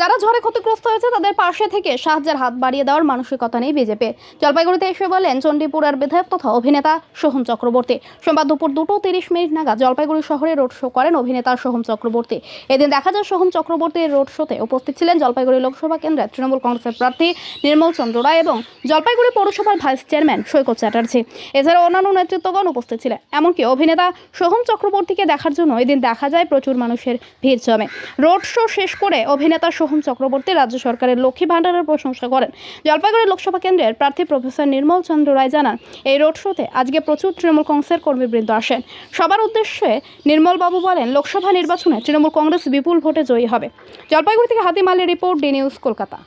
যারা ঝড়ে ক্ষতিগ্রস্ত হয়েছে, তাদের পাশে থেকে সাহায্যের হাত বাড়িয়ে দেওয়ার মানসিকতা নেই বিজেপি। জলপাইগুড়িতে এসে বলেন চণ্ডীপুরের বিধায়ক তথা অভিনেতা সোহম চক্রবর্তী। সোমবার দুপুর দুটো তিরিশ মিনিট নাগাদ জলপাইগুড়ি শহরে রোড শো করেন অভিনেতা সোহম চক্রবর্তী। এদিন দেখা যায়, সোহম চক্রবর্তীর রোড শোতে উপস্থিত ছিলেন জলপাইগুড়ি লোকসভা কেন্দ্রের তৃণমূল কংগ্রেসের প্রার্থী নির্মল চন্দ্র রায় এবং জলপাইগুড়ি পৌরসভার ভাইস চেয়ারম্যান সৈকত চ্যাটার্জি। এছাড়া অন্যান্য নেতৃত্বগণ উপস্থিত ছিলেন। এমনকি অভিনেতা সোহম চক্রবর্তীকে দেখার জন্য এদিন দেখা যায় প্রচুর মানুষের ভিড় জমে। রোড শো শেষ করে অভিনেতা সোহম চক্রবর্তী রাজ্য সরকারের লক্ষ্মী ভাণ্ডারের প্রশংসা করেন। জলপাইগুড়ি লোকসভা কেন্দ্রের প্রার্থী প্রফেসর নির্মল চন্দ্র রায় জানান, এই রোড শোতে আজকে প্রচুর তৃণমূল কংগ্রেসের কর্মীবৃন্দ আসেন। সবার উদ্দেশ্যে নির্মলবাবু বলেন, লোকসভা নির্বাচনে তৃণমূল কংগ্রেস বিপুল ভোটে জয়ী হবে। জলপাইগুড়ি থেকে Hatim Ali report, D news Kolkata.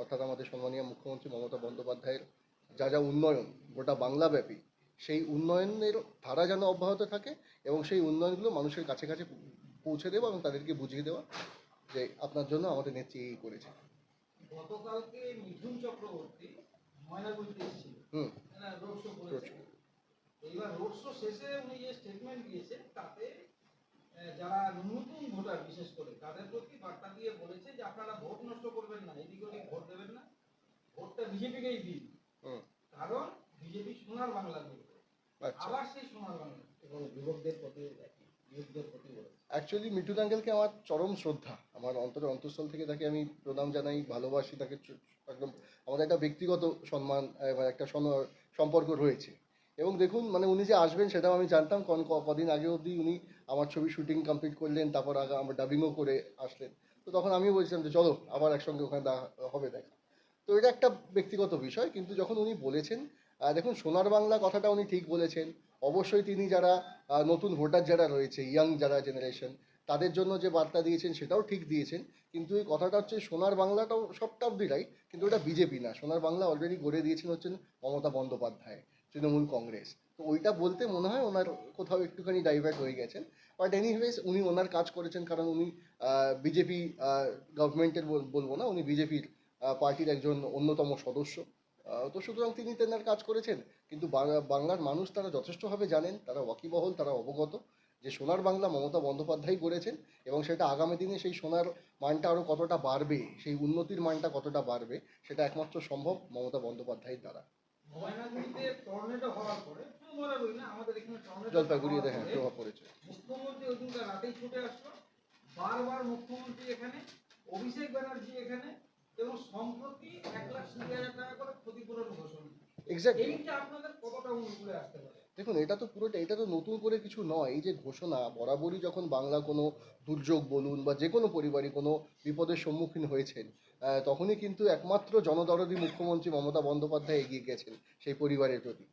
অর্থাৎ আমাদের সম্মানীয় মুখ্যমন্ত্রী মমতা বন্দ্যোপাধ্যায়ের যা যা উন্নয়ন, গোটা বাংলাব্যাপী, সেই উন্নয়নের ধারা যেন অব্যাহত থাকে এবং সেই উন্নয়নগুলো মানুষের কাছে কাছে পৌঁছে দেওয়া এবং তাদেরকে বুঝিয়ে দেওয়া যে আপনার জন্য আমাদের নেত্রী এই করেছে। গতকালকে মিঠুন চক্রবর্তী ময়নাগুড়িতে এসেছিল। হুম। রোড শো করেছে। এইবার রোড শো শেষে উনি যে স্টেটমেন্ট দিয়েছে তাতে যারা নতুন ভোটার বিশেষ করে তাদের প্রতি বার্তা দিয়ে বলেছে যে আপনারা ভোট নষ্ট করবেন না এদিক ওদিক ভোট দেবেন না। ভোটটা বিজেপিকেই দিন। হুম। কারণ বিজেপি সোনার বাংলা করবে আচ্ছা। আবার সেই সোনার বাংলা। এবং যুবকদের প্রতি যুবকদের প্রতি বলেছে। অ্যাকচুয়ালি মিঠুন আঙ্কেলকে আমার চরম শ্রদ্ধা। আমার অন্তরের অন্তঃস্থল থেকে তাকে আমি প্রণাম জানাই, ভালোবাসি, তাকে একদম আমাদের একটা ব্যক্তিগত সম্মান এবং একটা সম্পর্ক রয়েছে। এবং দেখুন মানে উনি যে আসবেন সেটাও আমি জানতাম, কারণ কদিন আগে অবধি উনি আমার ছবি শুটিং কমপ্লিট করলেন, তারপর আগে আমার ডাবিংও করে আসলেন। তো তখন আমিও বলছিলাম যে, চলো, আবার একসঙ্গে ওখানে হবে, দেখা। তো এটা একটা ব্যক্তিগত বিষয়, কিন্তু যখন উনি বলেছেন দেখুন, সোনার বাংলা কথাটা উনি ঠিক বলেছেন। অবশ্যই তিনি যারা নতুন ভোটার যারা রয়েছে ইয়াং যারা জেনারেশন তাদের জন্য যে বার্তা দিয়েছেন সেটাও ঠিক দিয়েছেন। কিন্তু এই কথাটা হচ্ছে সোনার বাংলাটাও সবটা অব্দি রাইট কিন্তু ওটা বিজেপি না। সোনার বাংলা অলরেডি গড়ে দিয়েছেন হচ্ছেন মমতা বন্দ্যোপাধ্যায়, তৃণমূল কংগ্রেস। তো ওইটা বলতে মনে হয় ওনার কোথাও একটুখানি ডাইভার্ট হয়ে গেছেন। বাট এনিওয়েজ উনি ওনার কাজ করেছেন কারণ উনি বিজেপি গভর্নমেন্টের বলব না, উনি বিজেপির পার্টির একজন অন্যতম সদস্য। তো সুতরাং তিনি তেনার কাজ করেছেন। কিন্তু বাংলা- বাংলার মানুষ তারা যথেষ্টভাবে জানেন, তারা ওয়াকিবহল, তারা অবগত। যে সোনার বাংলা মমতা বন্দ্যোপাধ্যায় করেছেন এবং সেটা আগামী দিনে সেই সোনার মানটা আরও কতটা বাড়বে সেই উন্নতির মানটা কতটা বাড়বে সেটা একমাত্র সম্ভব মমতা বন্দ্যোপাধ্যায়ের দ্বারা। জলপাইগুড়িতে হ্যাঁ প্রভাব পড়েছে। মুখ্যমন্ত্রী ওই রাতেই ছুটে আসলো বারবার মুখ্যমন্ত্রী এখানে অভিষেক ব্যানার্জি এখানে এবং সম্প্রতি এক লাখ কুড়ি হাজার টাকা করে ক্ষতিপূরণ ঘোষণা। এক্স্যাক্টলি এইটা আপনাদের কতটা অনুকূলে আসতে পারে? দেখুন, এটা তো পুরোটা, এটা তো নতুন করে কিছু নয়। এই যে ঘোষণা, বরাবরই যখন বাংলা কোনো দুর্যোগ বলুন বা যে কোনো পরিবারই কোনো বিপদের সম্মুখীন হয়েছেন তখনই কিন্তু একমাত্র জনদরদি মুখ্যমন্ত্রী মমতা বন্দ্যোপাধ্যায় এগিয়ে গেছেন সেই পরিবারের প্রতি।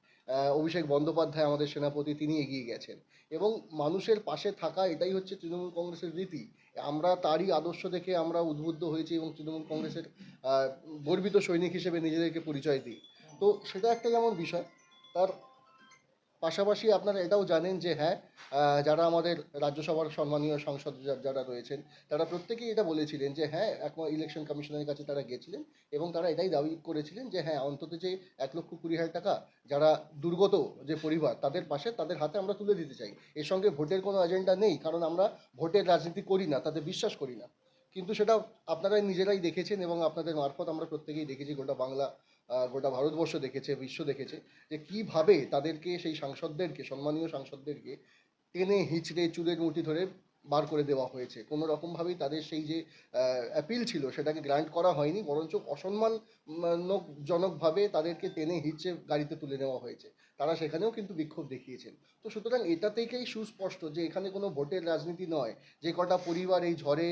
অভিষেক বন্দ্যোপাধ্যায় আমাদের সেনাপতি, তিনি এগিয়ে গেছেন। এবং মানুষের পাশে থাকা, এটাই হচ্ছে তৃণমূল কংগ্রেসের রীতি। আমরা তারই আদর্শ দেখে আমরা উদ্বুদ্ধ হয়েছি এবং তৃণমূল কংগ্রেসের গর্বিত সৈনিক হিসেবে নিজেদেরকে পরিচয় দিই। তো সেটা একটা যেমন বিষয়, তার পাশাপাশি আপনারা এটাও জানেন যে হ্যাঁ যারা আমাদের রাজ্যসভার সম্মানীয় সাংসদ যারা রয়েছেন, তারা প্রত্যেকেই এটা বলেছিলেন যে হ্যাঁ একমাত্র ইলেকশন কমিশনের কাছে তারা গেছিলেন এবং তারা এটাই দাবি করেছিলেন যে হ্যাঁ অন্তত যে এক লক্ষ কুড়ি হাজার টাকা যারা দুর্গত যে পরিবার, তাদের পাশে, তাদের হাতে আমরা তুলে দিতে চাই। এর সঙ্গে ভোটের কোনো এজেন্ডা নেই, কারণ আমরা ভোটের রাজনীতি করি না, তাদের বিশ্বাস করি না। কিন্তু সেটা আপনারা নিজেরাই দেখেছেন এবং আপনাদের মারফত আমরা প্রত্যেকেই দেখেছি গোটা বাংলা গোটা ভারতবর্ষ দেখেছে, বিশ্ব দেখেছে যে কীভাবে তাদেরকে সেই সাংসদদেরকে, সম্মানীয় সাংসদদেরকে টেনে, হিচড়ে চুলের মুঠি ধরে বার করে দেওয়া হয়েছে। কোনো রকমভাবেই তাদের সেই যে অ্যাপিল ছিল সেটাকে গ্রান্ট করা হয়নি, বরঞ্চ অসম্মানজনকভাবে তাদেরকে টেনে, হিচড়ে গাড়িতে তুলে নেওয়া হয়েছে। তারা সেখানেও কিন্তু বিক্ষোভ দেখিয়েছেন। তো সুতরাং এটা থেকেই সুস্পষ্ট যে এখানে কোনো ভোটের রাজনীতি নয়। যে কটা পরিবার এই ঝড়ে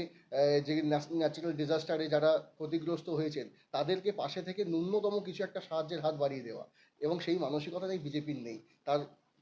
যে ন্যাচারাল ডিজাস্টারে যারা ক্ষতিগ্রস্ত হয়েছেন, তাদেরকে পাশে থেকে ন্যূনতম কিছু একটা সাহায্যের হাত বাড়িয়ে দেওয়া। এবং সেই মানসিকতাটাই বিজেপির নেই। তার